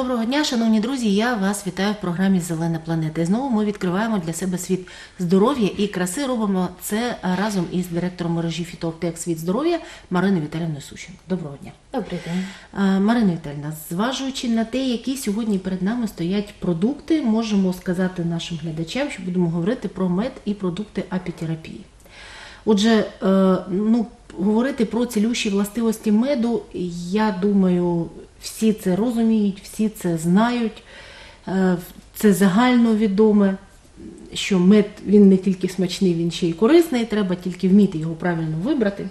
Доброго дня, шановні друзі. Я вас вітаю в програмі Зелена планета. І знову ми відкриваємо для себе світ здоров'я і краси. Робимо це разом із директором мережі Фітоаптек Світ здоров'я Мариною Віталіївною Сущенко. Доброго дня. Добрий день. Марина Віталіївна, зважуючи на те, які сьогодні перед нами стоять продукти, можемо сказати нашим глядачам, що будемо говорити про мед і продукти апітерапії. Отже, е, ну, говорити про цілющі властивості меду, я думаю, всі це розуміють, всі це знають. Е, Це загально відоме, що мед він не тільки смачний, він ще й корисний, треба тільки вміти його правильно вибрати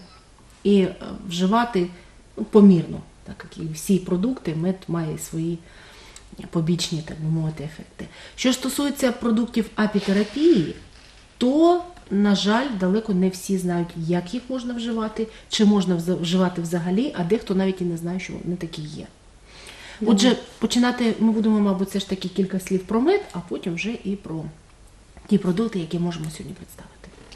і е, вживати ну, помірно, так як і всі продукти, мед має свої побічні, так би мовити, ефекти. Що стосується продуктів апітерапії, то, на жаль, далеко не всі знають, як їх можна вживати, чи можна вживати взагалі, а дехто навіть і не знає, що вони такі є. Отже, починати ми будемо, мабуть, все ж таки кілька слів про мед, а потім вже і про ті продукти, які можемо сьогодні представити.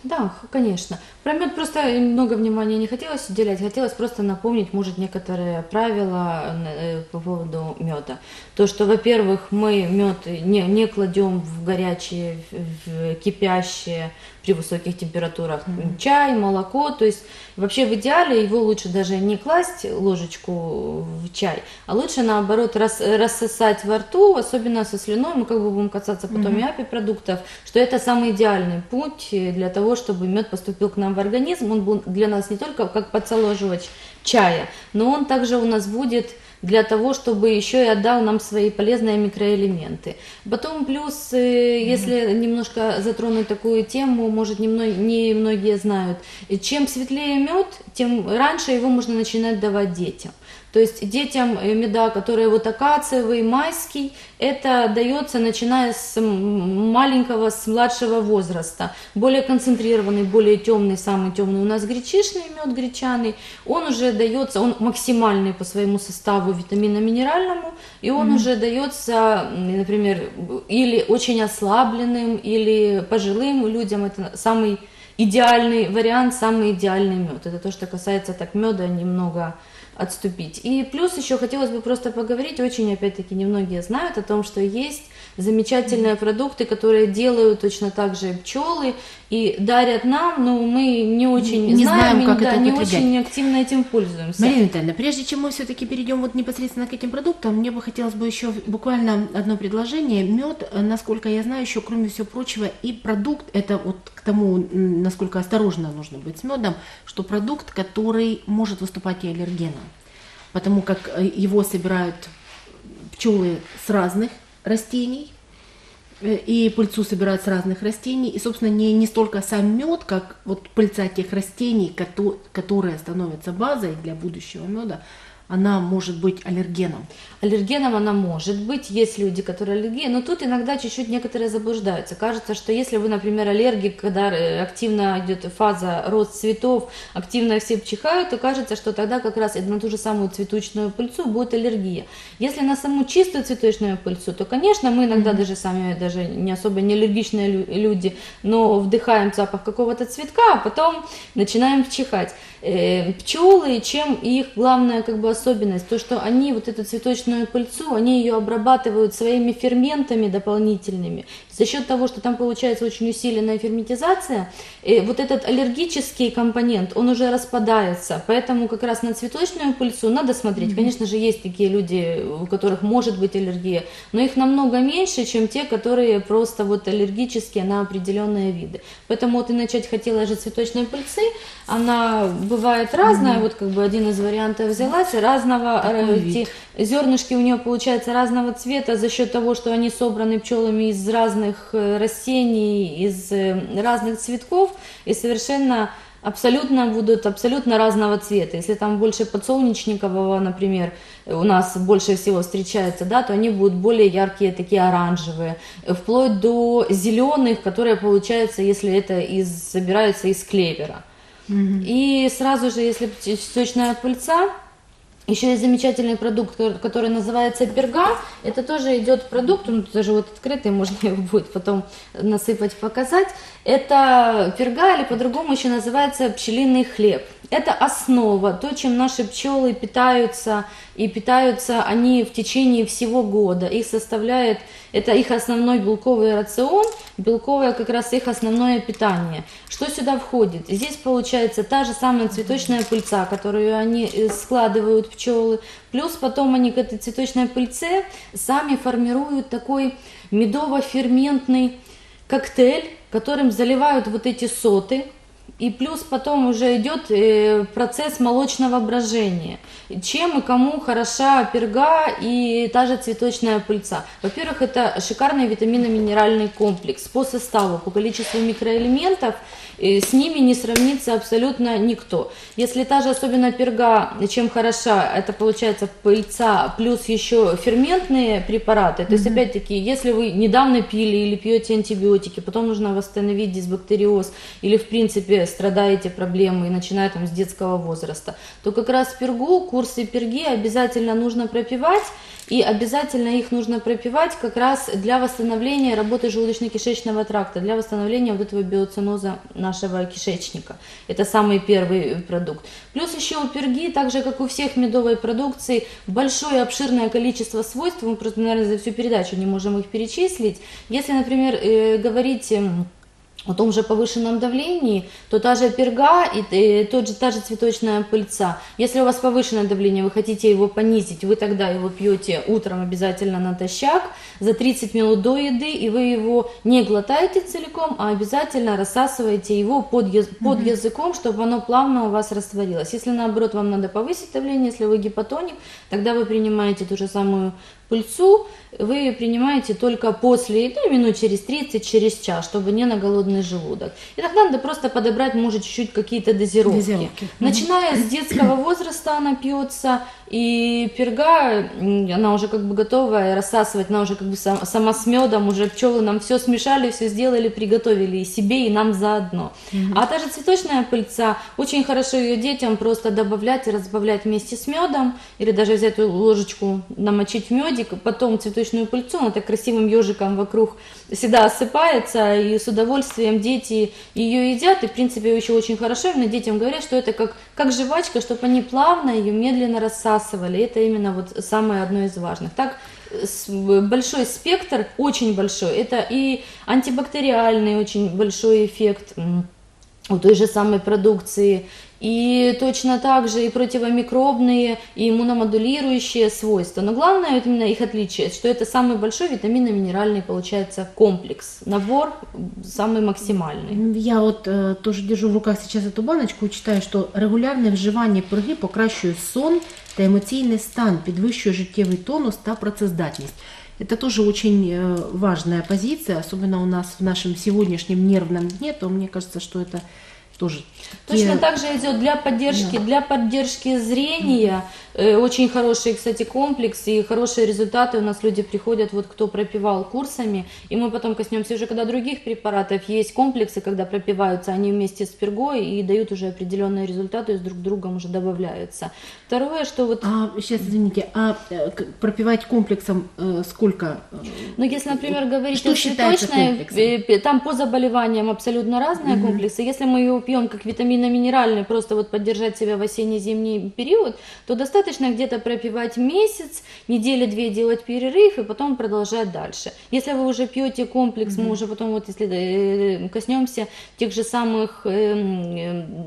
Да, х- конечно. Про мед просто много внимания не хотелось уделять, хотелось просто напомнить, может, некоторые правила э, по поводу меда. То, что, во-первых, мы мед не, не кладем в горячие, в в кипящие при высоких температурах чай, молоко. То есть вообще в идеале его лучше даже не класть ложечку в чай, а лучше наоборот рас, рассосать во рту, особенно со слюной. Мы как бы будем касаться потом и продуктов, что это самый идеальный путь для того, чтобы мед поступил к нам в организм. Он был для нас не только как подсоложивач чая, но он также у нас будет для того, чтобы еще и отдал нам свои полезные микроэлементы. Потом плюс, э, если немножко затронуть такую тему, может не, мно- не многие знают, чем светлее мед, тем раньше его можно начинать давать детям. То есть детям э, меда, которые вот акациевый, майский, это дается начиная с маленького, с младшего возраста. Более концентрированный, более темный, самый темный у нас гречишный мед гречаный, он уже дается, он максимальный по своему составу витаминно-минеральному, и он уже дается, например, или очень ослабленным, или пожилым людям, это самый идеальный вариант, самый идеальный мед. Это то, что касается так меда немного отступить. И плюс еще хотелось бы просто поговорить, очень опять-таки немногие знают о том, что есть замечательные продукты, которые делают точно так же пчелы и дарят нам, но мы не очень Не знаем, знаем, и, как да, это не употреблять. очень активно этим пользуемся. Марина Витальевна, прежде чем мы все-таки перейдем вот непосредственно к этим продуктам, мне бы хотелось бы еще буквально одно предложение. Мед, насколько я знаю, еще кроме всего прочего, и продукт, это вот к тому, насколько осторожно нужно быть с медом, что продукт, который может выступать и аллергеном, потому как э, его собирают пчелы с разных растений, Э, и пыльцу собирают с разных растений, и, собственно, не, не столько сам мед, как вот пыльца тех растений, кото- которые становятся базой для будущего меда, она может быть аллергеном. Аллергеном она может быть, есть люди, которые аллергии, но тут иногда чуть-чуть некоторые заблуждаются. Кажется, что если вы, например, аллергик, когда э, активно идет фаза рост цветов, активно все чихают, то кажется, что тогда как раз на ту же самую цветочную пыльцу будет аллергия. Если на саму чистую цветочную пыльцу, то, конечно, мы иногда даже сами, даже не особо не аллергичные лю- люди, но вдыхаем запах какого-то цветка, а потом начинаем чихать. Э, пчелы, чем их главная как бы особенность, то, что они вот эту цветочную пыльцу, они ее обрабатывают своими ферментами дополнительными. За счет того, что там получается очень усиленная ферментизация, э, вот этот аллергический компонент, он уже распадается. Поэтому как раз на цветочную пыльцу надо смотреть. Конечно же, есть такие люди, у которых может быть аллергия, но их намного меньше, чем те, которые просто вот аллергические на определенные виды. Поэтому вот и начать хотела же цветочной пыльцы. Она бывает разная, вот как бы один из вариантов взялась, разного э, те- зернышки у нее получается разного цвета за счет того, что они собраны пчелами из разных э, растений, из э, разных цветков и совершенно абсолютно будут абсолютно разного цвета. Если там больше подсолнечникового, например, у нас больше всего встречается, да, то они будут более яркие, такие оранжевые, вплоть до зеленых, которые получаются, если это из, собираются из клевера. И сразу же, если цветочная пыльца, Еще есть замечательный продукт, ко- который называется перга. Это тоже идет продукт, он даже вот открытый, можно его будет потом насыпать, показать. Это перга или по-другому еще называется пчелиный хлеб. Это основа, то, чем наши пчелы питаются, и питаются они в течение всего года. Их составляет, это их основной белковый рацион, белковое как раз их основное питание. Что сюда входит? Здесь получается та же самая цветочная пыльца, которую они э, складывают пчелы, плюс потом они к этой цветочной пыльце сами формируют такой медово-ферментный коктейль, которым заливают вот эти соты, и плюс потом уже идет э, процесс молочного брожения. Чем и кому хороша перга и та же цветочная пыльца? Во-первых, это шикарный витаминно-минеральный комплекс по составу, по количеству микроэлементов, э, с ними не сравнится абсолютно никто. Если та же особенно перга, чем хороша, это получается пыльца плюс еще ферментные препараты. То есть, опять-таки, если вы недавно пили или пьете антибиотики, потом нужно восстановить дисбактериоз или, в принципе, страдаете проблемой, начиная там с детского возраста, то как раз пергу, курсы перги обязательно нужно пропивать, и обязательно их нужно пропивать как раз для восстановления работы желудочно-кишечного тракта, для восстановления вот этого биоциноза нашего кишечника. Это самый первый продукт. Плюс еще у перги, так же как у всех медовой продукции, большое обширное количество свойств, мы просто, наверное, за всю передачу не можем их перечислить. Если, например, э, говорить... о том же повышенном давлении, то та же перга и э, тот же, та же цветочная пыльца. Если у вас повышенное давление, вы хотите его понизить, вы тогда его пьете утром обязательно натощак за 30 минут до еды, и вы его не глотаете целиком, а обязательно рассасываете его под, яз- под языком, чтобы оно плавно у вас растворилось. Если наоборот вам надо повысить давление, если вы гипотоник, тогда вы принимаете ту же самую пыльцу, вы принимаете только после еды, минут через 30, через час, чтобы не на голодный желудок. И тогда надо просто подобрать, может, чуть-чуть какие-то дозировки. Дозировки. Начиная с детского возраста она пьется, и перга, она уже как бы готовая рассасывать, она уже как бы сам- сама с медом, уже пчелы нам все смешали, все сделали, приготовили и себе, и нам заодно. А та же цветочная пыльца, очень хорошо ее детям просто добавлять и разбавлять вместе с медом, или даже взять ложечку, намочить в медик, потом цветочную пыльцу, она так красивым ежиком вокруг всегда осыпается, и с удовольствием дети ее едят, и в принципе еще очень хорошо, именно детям говорят, что это как, как жвачка, чтобы они плавно ее медленно рассасывали, это именно вот самое одно из важных. Так большой спектр, очень большой, это и антибактериальный очень большой эффект, у той же самой продукции. И точно так же и противомикробные, и иммуномодулирующие свойства. Но главное вот именно их отличие, что это самый большой витаминно-минеральный получается комплекс, набор самый максимальный. Я вот э, тоже держу в руках сейчас эту баночку і читаю, що регулярне вживання перги покращує сон та емоційний стан, підвищує життєвий тонус та працездатність. Это тоже очень э, важная позиция, особенно у нас в нашем сегодняшнем нервном дне, то мне кажется, что это тоже Точно те- так же идет для поддержки, для поддержки зрения. Э, Очень хороший, кстати, комплекс и хорошие результаты. У нас люди приходят, вот кто пропивал курсами, и мы потом коснемся уже, когда других препаратов есть комплексы, когда пропиваются они вместе с пергой и дают уже определенные результаты, то есть друг другом уже добавляются. Второе, что вот А, сейчас, извините, а э, пропивать комплексом э, сколько? э, Ну, если, например, говорить Что о цветочной, э, там по заболеваниям абсолютно разные комплексы. Если мы его пьем как витаминно-минеральный, просто вот поддержать себя в осенне-зимний период, то достаточно где-то пропивать месяц, недели две делать перерыв и потом продолжать дальше. Если вы уже пьете комплекс, мы уже потом вот если э, коснемся тех же самых эм,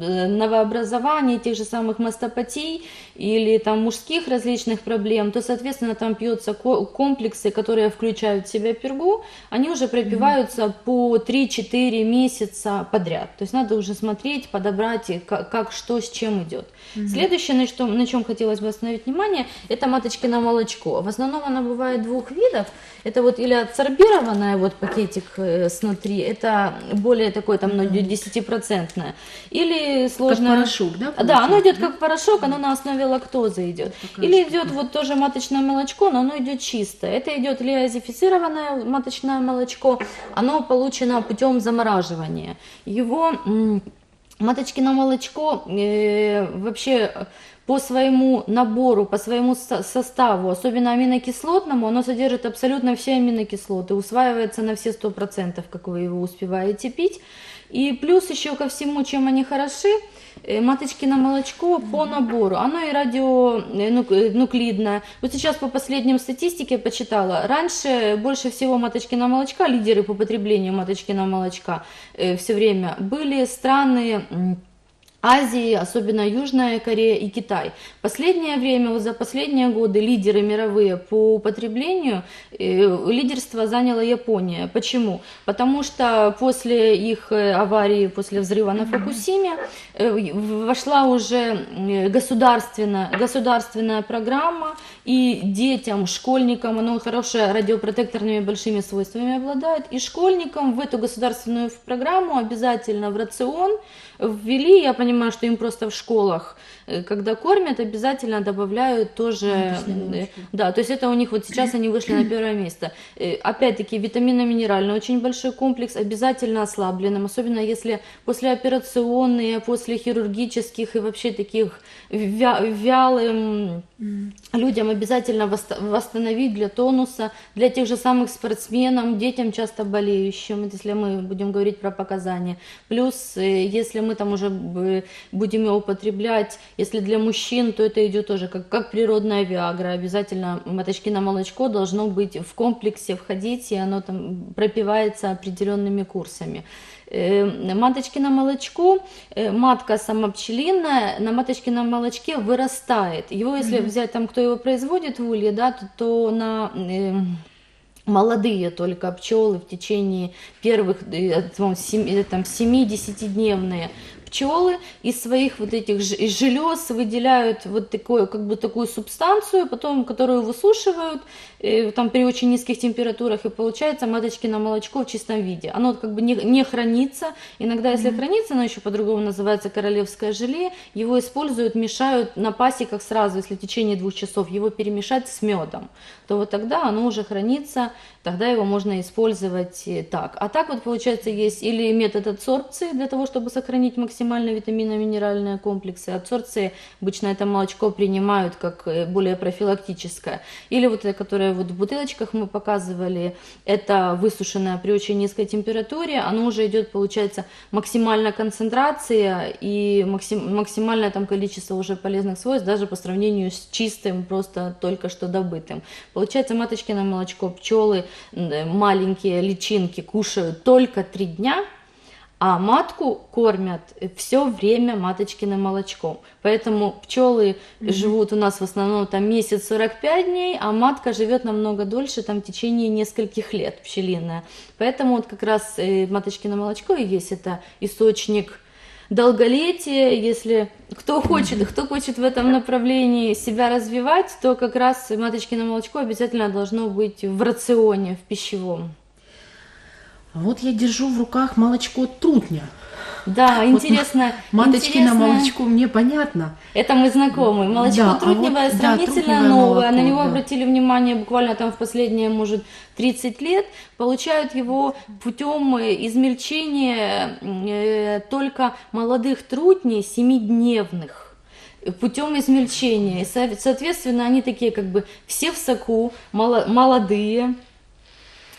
э, новообразований, тех же самых мастопатий или там мужских различных проблем, то, соответственно, там пьются ко- комплексы, которые включают в себя пергу, они уже пропиваются по 3-4 месяца подряд. То есть надо уже смотреть, подобрать, и как, как что с чем идет. Следующее, на, что, на чем хотелось бы остановить внимание, это маточкино молочко. В основном оно бывает двух видов. Это вот или адсорбированное, вот пакетик э, снутри, это более такое там ну, 10%, или сложное... порошок, да, А, Да, оно получается, идет как порошок, оно на основе лактозы идет. такая Или идет вот тоже маточное молочко, но оно идет чистое. Это идет лиозифицированное маточное молочко, оно получено путем замораживания. Его м, маточкино молочко э, вообще по своему набору, по своему со- составу, особенно аминокислотному, оно содержит абсолютно все аминокислоты, усваивается на все 100%, как вы его успеваете пить. И плюс еще ко всему, чем они хороши, э, маточкино молочко по набору, оно и радионуклидное. Вот сейчас по последним статистике почитала, раньше больше всего маточкино молочка, лидеры по потреблению маточкино молочка все время были страны Азии, особенно Южная Корея и Китай. Последнее время, вот за последние годы лидеры мировые по употреблению, э, лидерство заняла Япония. Почему? Потому что после их э, аварии, после взрыва на Фукусиме, э, вошла уже государственная, государственная программа, и детям, школьникам, оно хорошее радиопротекторными большими свойствами обладает, и школьникам в эту государственную программу обязательно в рацион ввели, я понимаю, что им просто в школах, э, когда кормят, обязательно добавляют тоже, э, да, то есть это у них вот сейчас они вышли на первое место. Э, Опять-таки витаминно-минеральный очень большой комплекс, обязательно ослабленным, особенно если послеоперационные, после хирургических и вообще таких вя- вялым людям обязательно восста- восстановить для тонуса, для тех же самых спортсменов, детям часто болеющим, если мы будем говорить про показания. Плюс, э, если мы там уже будем его употреблять, если для мужчин, то это идет тоже как, как природная виагра, обязательно моточки на молочко должно быть в комплексе входить, и оно там пропивается определенными курсами. Э, Маточки на молочко, э, матка самопчелиная на маточке на молочке вырастает. Его, если взять там, кто его производит в улье, да, то, на э, молодые только пчелы в течение первых э, там, сем- э, там, 7-10-дневные пчелы из своих вот этих из желез выделяют вот такую, как бы такую субстанцию, потом, которую высушивают там при очень низких температурах, и получается маточкино молочко в чистом виде. Оно как бы не, не хранится. Иногда, если хранится, оно еще по-другому называется королевское желе, его используют, мешают на пасеках сразу, если в течение двух часов его перемешать с медом, то вот тогда оно уже хранится, тогда его можно использовать э, так. А так вот получается есть или метод адсорбции для того, чтобы сохранить максимально витаминно-минеральные комплексы. Адсорбции обычно это молочко принимают как э, более профилактическое. Или вот это, которое вот в бутылочках мы показывали, это высушенное при очень низкой температуре, оно уже идет, получается, максимальная концентрация и максим, максимальное там количество уже полезных свойств, даже по сравнению с чистым, просто только что добытым. Получается, маточкино молочко пчелы маленькие личинки кушают только три дня, а матку кормят все время маточкиным молочком. Поэтому пчелы живут у нас в основном там месяц 45 дней, а матка живет намного дольше, там в течение нескольких лет пчелиная. Поэтому вот как раз э, маточкино молочко и есть это источник долголетия, если кто хочет, кто хочет в этом направлении себя развивать, то как раз маточкино молочко обязательно должно быть в рационе, в пищевом. А вот я держу в руках молочко трутня. Да, Вот интересно. Маточки на интересно. молочко мне понятно. Это мы знакомы. Молочко Да, а трутневое вот, да, сравнительно трутневое новое. На молоко, него да. обратили внимание буквально там в последние, может, 30 лет. Получают его путем э, измельчения э, только молодых трутней семидневных путем измельчения. И, со- соответственно, они такие как бы все в соку, молодые.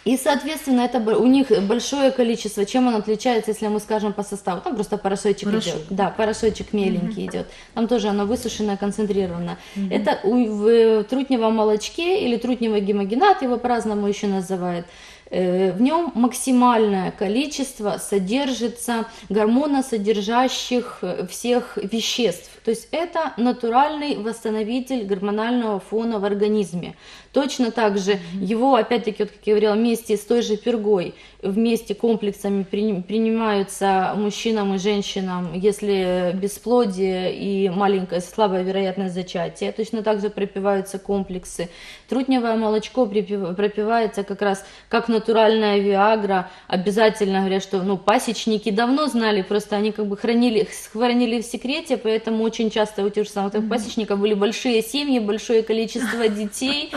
И, соответственно, это у них большое количество. Чем он отличается, если мы скажем по составу? Там просто порошочек Порошок. идет. Да, порошочек меленький идет. Там тоже оно высушенное, концентрированное. Это у- в трутневом молочке или трутневый гемогенат, его по-разному еще называют. Э, В нем максимальное количество содержится гормоносодержащих э, всех веществ. То есть это натуральный восстановитель гормонального фона в организме. Точно так же его, опять-таки, вот, как я говорила, вместе с той же пергой, вместе комплексами при- принимаются мужчинам и женщинам, если бесплодие и маленькая слабая вероятность зачатия. Точно так же пропиваются комплексы. Трутневое молочко пропивается как раз как натуральная виагра. Обязательно говорят, что ну, пасечники давно знали, просто они как бы хранили, хранили в секрете, поэтому очень часто у тех же самых пасечников были большие семьи, большое количество детей,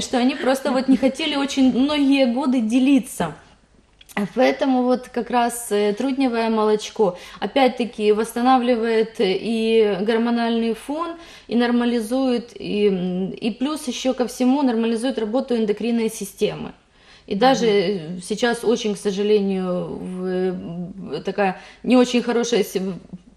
что они просто вот не хотели очень многие годы делиться. Поэтому вот как раз э, трутневое молочко опять-таки восстанавливает и гормональный фон, и нормализует, и, и плюс еще ко всему нормализует работу эндокринной системы. И даже э, сейчас очень, к сожалению, такая не очень хорошая си-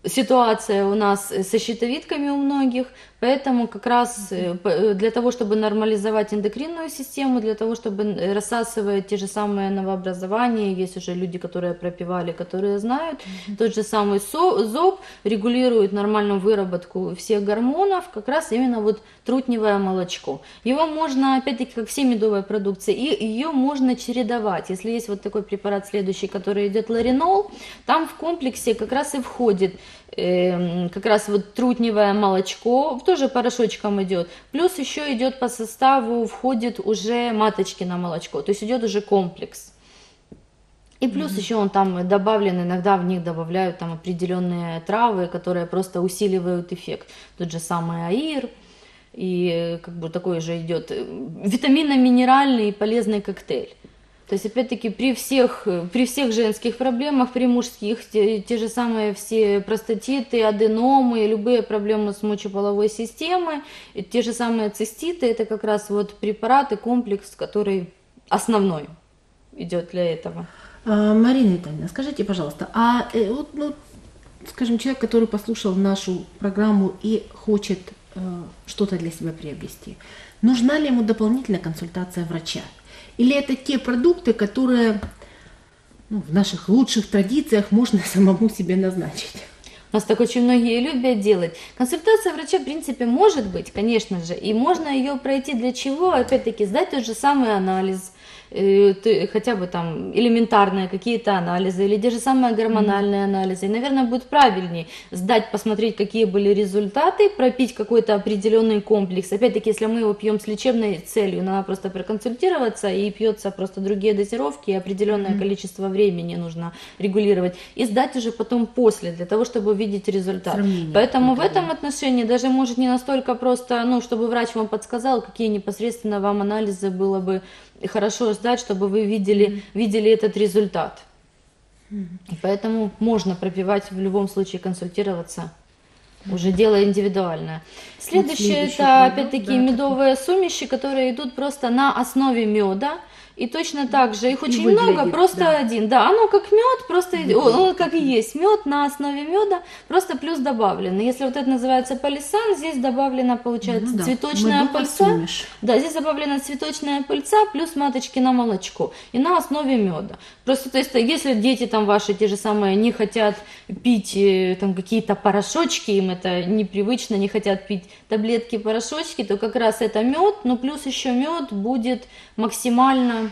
ситуация у нас со щитовидками у многих, поэтому как раз э, э, для того, чтобы нормализовать эндокринную систему, для того, чтобы рассасывать те же самые новообразования, есть уже люди, которые пропивали, которые знают, тот же самый ЗОП регулирует нормальную выработку всех гормонов, как раз именно вот трутневое молочко. Его можно, опять-таки, как все медовые продукции, и ее можно чередовать. Если есть вот такой препарат следующий, который идет ларинол, там в комплексе как раз и входит как раз вот трутневое молочко, тоже порошочком идет. Плюс еще идет по составу, входит уже маточки на молочко, то есть идет уже комплекс. И плюс еще он там добавлен, иногда в них добавляют там определенные травы, которые просто усиливают эффект. Тот же самый аир, и э, как бы такой же идет э, витаминно-минеральный и полезный коктейль. То есть, опять-таки, при всех, при всех женских проблемах, при мужских, те, те же самые все простатиты, аденомы, любые проблемы с мочеполовой системой, те же самые циститы, это как раз вот препараты, комплекс, который основной идет для этого. А, Марина Витальевна, скажите, пожалуйста, а э, вот, ну, скажем, человек, который послушал нашу программу и хочет э, что-то для себя приобрести, нужна ли ему дополнительная консультация врача? Или это те продукты, которые ну, в наших лучших традициях можно самому себе назначить? У нас так очень многие любят делать. Консультация врача, в принципе, может быть, конечно же, и можно ее пройти для чего? Опять-таки, сдать тот же самый анализ, ты- хотя бы там элементарные какие-то анализы, или те же самые гормональные анализы. И, наверное, будет правильнее сдать, посмотреть, какие были результаты, пропить какой-то определенный комплекс. Опять-таки, если мы его пьем с лечебной целью, надо просто проконсультироваться, и пьется просто другие дозировки, и определенное количество времени нужно регулировать, и сдать уже потом после, для того, чтобы увидеть результат. Сравнение Поэтому в какое-то, этом отношении даже может не настолько просто, ну, чтобы врач вам подсказал, какие непосредственно вам анализы было бы хорошо сдать, чтобы вы видели, видели этот результат. И поэтому можно пропивать в любом случае, консультироваться. Уже дело индивидуальное. Следующее это опять-таки да, медовые сумеши, которые идут просто на основе меда. И точно так же их очень выглядит, много, просто да. один. Да, оно как мед, просто иди- он, он как и есть мед на основе меда, просто плюс добавлен. И Если вот это называется палисан, здесь добавлена, получается, Ну да, цветочная медовая пыльца. Да, здесь добавлена цветочная пыльца плюс маточки на молочко и на основе меда. Просто, то есть, если дети там ваши те же самые не хотят пить э, там какие-то порошочки, им это непривычно, не хотят пить таблетки, порошочки, то как раз это мед, но плюс еще мед будет максимально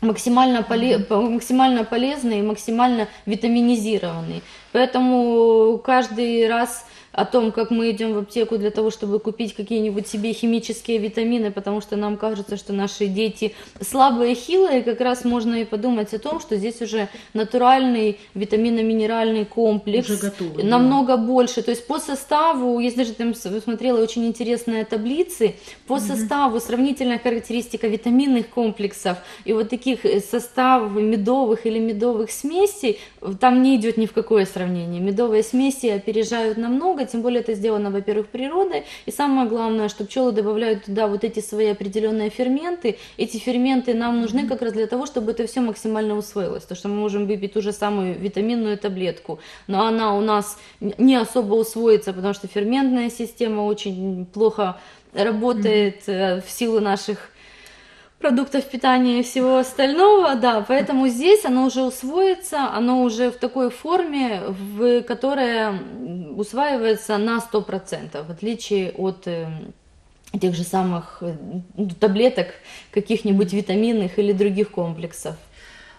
максимально, поле- по- максимально полезный и максимально витаминизированный. Поэтому каждый раз о том, как мы идем в аптеку для того, чтобы купить какие-нибудь себе химические витамины, потому что нам кажется, что наши дети слабые, хилые, как раз можно и подумать о том, что здесь уже натуральный витаминно-минеральный комплекс, Уже готовый, да. намного больше. То есть по составу, я даже там смотрела очень интересные таблицы, по составу сравнительная характеристика витаминных комплексов и вот таких э, составов медовых или медовых смесей, там не идет ни в какое сравнение. Медовые смеси опережают намного, тем более это сделано, во-первых, природой, и самое главное, что пчелы добавляют туда вот эти свои определенные ферменты. Эти ферменты нам нужны как раз для того, чтобы это все максимально усвоилось. То, что мы можем выпить ту же самую витаминную таблетку, но она у нас не особо усвоится, потому что ферментная система очень плохо работает э, в силу наших продуктов питания и всего остального, да, поэтому здесь оно уже усвоится, оно уже в такой форме, в которая усваивается на 100%, в отличие от э, тех же самых э, таблеток, каких-нибудь витаминных или других комплексов.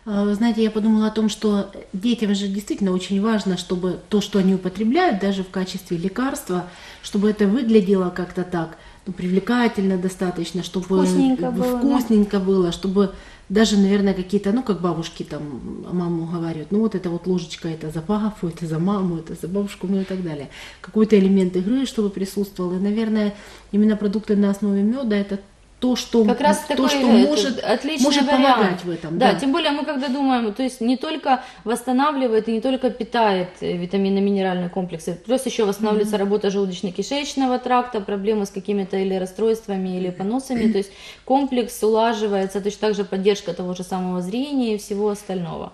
А, знаете, я подумала о том, что детям же действительно очень важно, чтобы то, что они употребляют, даже в качестве лекарства, чтобы это выглядело как-то так, ну, привлекательно достаточно, чтобы Вкусненько было, да. вкусненько было, чтобы даже, наверное, какие-то, ну, как бабушки там маму говорят, ну, вот это вот ложечка, это за папу, это за маму, это за бабушку, ну и так далее. Какой-то элемент игры, чтобы присутствовал. И, наверное, именно продукты на основе меда это то, что, Как раз то, такой что может, отличный может вариант. помогать в этом. Да, тем более мы когда думаем, то есть не только восстанавливает и не только питает э, витаминно-минеральные комплексы, плюс еще восстанавливается работа желудочно-кишечного тракта, проблемы с какими-то или расстройствами, или поносами, то есть комплекс улаживается, точно так же поддержка того же самого зрения и всего остального.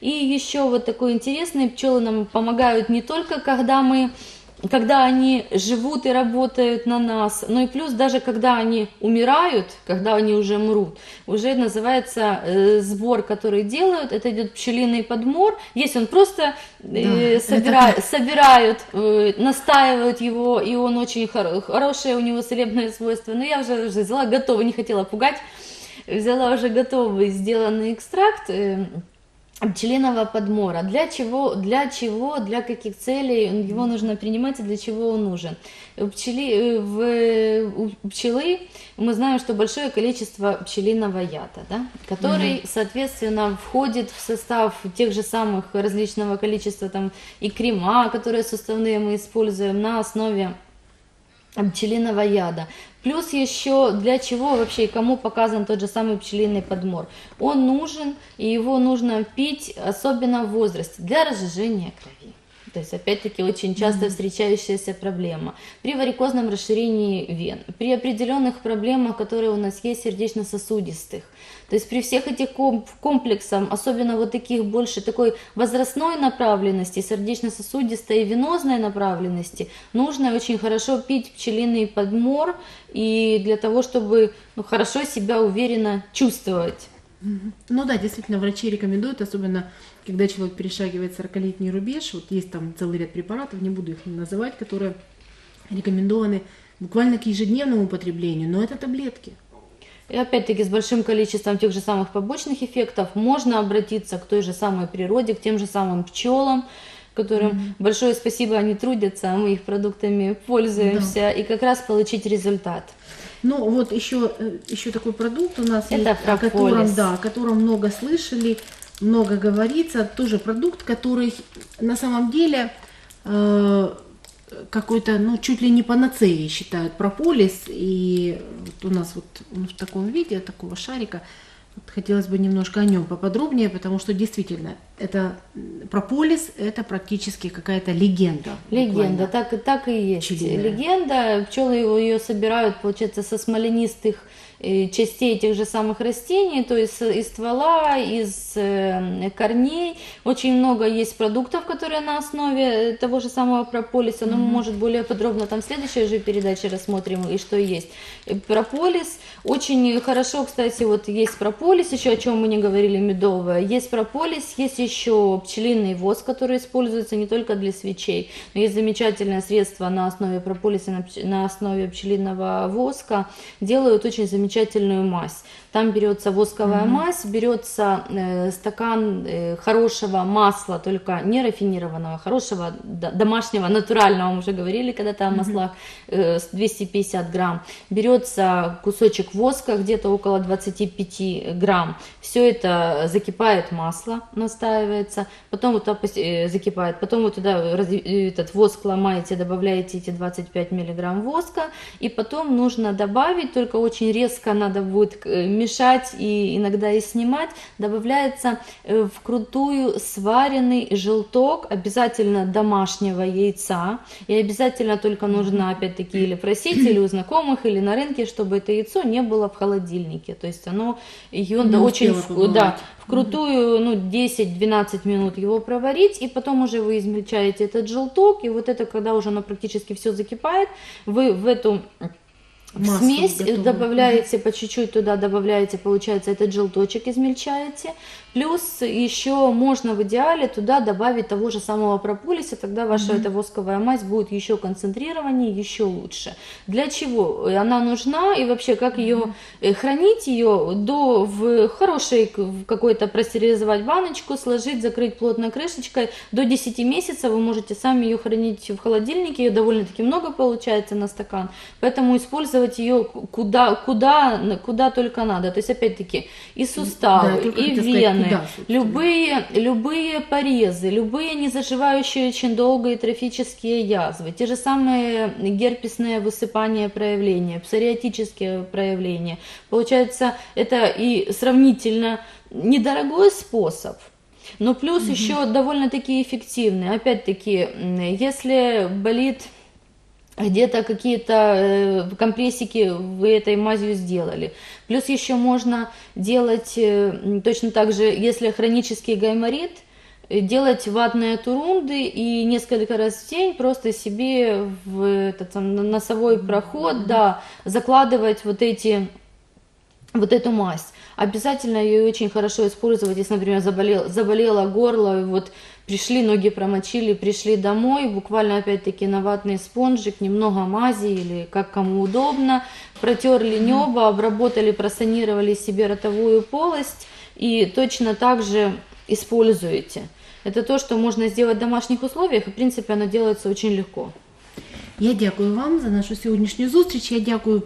И еще вот такой интересный, пчелы нам помогают не только когда мы когда они живут и работают на нас, но и плюс даже когда они умирают, когда они уже мрут, уже называется э, сбор, который делают, это идет пчелиный подмор, есть он просто э, Да, собира- собирают, э, настаивают его, и он очень хоро- хорошее у него целебное свойство, но я уже, уже взяла готовый, не хотела пугать, взяла уже готовый сделанный экстракт, э, пчелиного подмора. Для чего, для чего, для каких целей его нужно принимать и для чего он нужен? У, пчели, э, в, у пчелы мы знаем, что большое количество пчелиного яда, да, который, соответственно, входит в состав тех же самых различного количества там и крема, которые суставные мы используем на основе пчелиного яда. Плюс еще для чего вообще и кому показан тот же самый пчелиный подмор. Он нужен, и его нужно пить, особенно в возрасте, для разжижения крови. То есть, опять-таки, очень часто встречающаяся проблема. При варикозном расширении вен, при определенных проблемах, которые у нас есть сердечно-сосудистых. То есть при всех этих ком- комплексах, особенно вот таких больше такой возрастной направленности, сердечно-сосудистой и венозной направленности, нужно очень хорошо пить пчелиный подмор и для того, чтобы ну, хорошо себя уверенно чувствовать. Ну да, действительно, врачи рекомендуют, особенно когда человек перешагивает 40-летний рубеж, вот есть там целый ряд препаратов, не буду их называть, которые рекомендованы буквально к ежедневному употреблению, но это таблетки. И опять-таки с большим количеством тех же самых побочных эффектов можно обратиться к той же самой природе, к тем же самым пчелам, которым большое спасибо, они трудятся, а мы их продуктами пользуемся, и как раз получить результат. Ну вот еще, э, еще такой продукт у нас Это есть, о котором, да, о котором много слышали, много говорится. Тоже продукт, который на самом деле э, какой-то, ну, чуть ли не панацеей считают прополис. И вот у нас вот он в таком виде, такого шарика. Хотелось бы немножко о нем поподробнее, потому что действительно это прополис, это практически какая-то легенда. Легенда, буквально. так, и- так и есть. Пчелиная. Легенда, пчелы его, ее собирают, получается, со смоленистых э, частей тех же самых растений, то есть из ствола, из э, корней. Очень много есть продуктов, которые на основе э, того же самого прополиса, но мы, может, более подробно там в следующей же передаче рассмотрим, и что есть. Прополис очень хорошо, кстати, вот есть прополис, еще о чем мы не говорили, медовая. Есть прополис, есть еще пчелиный воск, который используется не только для свечей, но есть замечательное средство на основе прополиса, на, основе пчелиного воска. Делают очень замечательную мазь. Там берется восковая мазь, берется э, стакан э, хорошего масла, только не рафинированного, хорошего д- домашнего, натурального, мы уже говорили когда-то о маслах, э, с 250 грамм. Берется кусочек воска, где-то около 25 грамм. Все это закипает масло, настаивается, потом вот э, закипает, потом вы туда э, этот воск ломаете, добавляете эти 25 миллиграмм воска, и потом нужно добавить, только очень резко надо будет э, мешать и иногда и снимать, добавляется вкрутую сваренный желток, обязательно домашнего яйца, и обязательно только нужно опять-таки или просить, или у знакомых, или на рынке, чтобы это яйцо не было в холодильнике, то есть оно ее Не да, очень побывать. да, вкрутую ну, 10-12 минут его проварить, и потом уже вы измельчаете этот желток, и вот это, когда уже оно практически все закипает, вы в эту в смесь готовое. добавляете по чуть-чуть туда добавляете, получается, этот желточек измельчаете. Плюс еще можно в идеале туда добавить того же самого прополиса, тогда ваша эта восковая мазь будет еще концентрированнее, еще лучше. Для чего она нужна и вообще как ее э, хранить ее до в хорошей какой-то простерилизовать баночку, сложить, закрыть плотно крышечкой. До 10 месяцев вы можете сами ее хранить в холодильнике, ее довольно-таки много получается на стакан, поэтому использовать использовать ее куда, куда, куда только надо. То есть, опять-таки, и Да, суставы, только и хотела сказать, вены, куда, любые, любые порезы, любые не заживающие очень долго и трофические язвы, те же самые герпесные высыпания проявления, псориатические проявления. Получается, это и сравнительно недорогой способ, но плюс еще довольно-таки эффективный. Опять-таки, если болит где-то какие-то э, компрессики вы этой мазью сделали. Плюс еще можно делать э, точно так же, если хронический гайморит, э, делать ватные турунды и несколько раз в день просто себе в этот там, носовой проход, да, закладывать вот эти вот эту мазь. Обязательно ее очень хорошо использовать, если, например, заболел, заболело горло, вот пришли, ноги промочили, пришли домой, буквально опять-таки на ватный спонжик, немного мази или как кому удобно, протерли небо, обработали, просанировали себе ротовую полость и точно так же используете. Это то, что можно сделать в домашних условиях, и, в принципе, оно делается очень легко. Я дякую вам за нашу сьогоднішню зустріч. Я дякую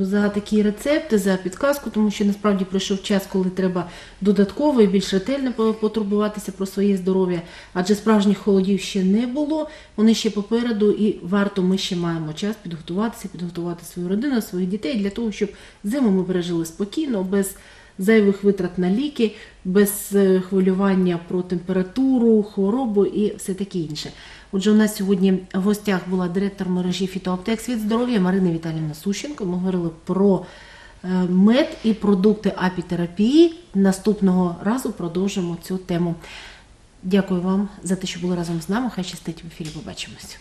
за такі рецепти, за підказку, тому що насправді прийшов час, коли треба додатково і більш ретельно потурбуватися про своє здоров'я, адже справжніх холодів ще не було. Вони ще попереду, і варто ми ще маємо час підготуватися, підготувати свою родину, своїх дітей для того, щоб зиму ми пережили спокійно, без зайвих витрат на ліки, без е, хвилювання про температуру, хворобу і все таке інше. Отже, у нас сьогодні в гостях була директор мережі фітоаптек Світ здоров'я Марина Віталіївна Сущенко. Ми говорили про е, мед і продукти апітерапії. Наступного разу продовжимо цю тему. Дякую вам за те, що були разом з нами. Хай щастить в ефірі. Побачимось.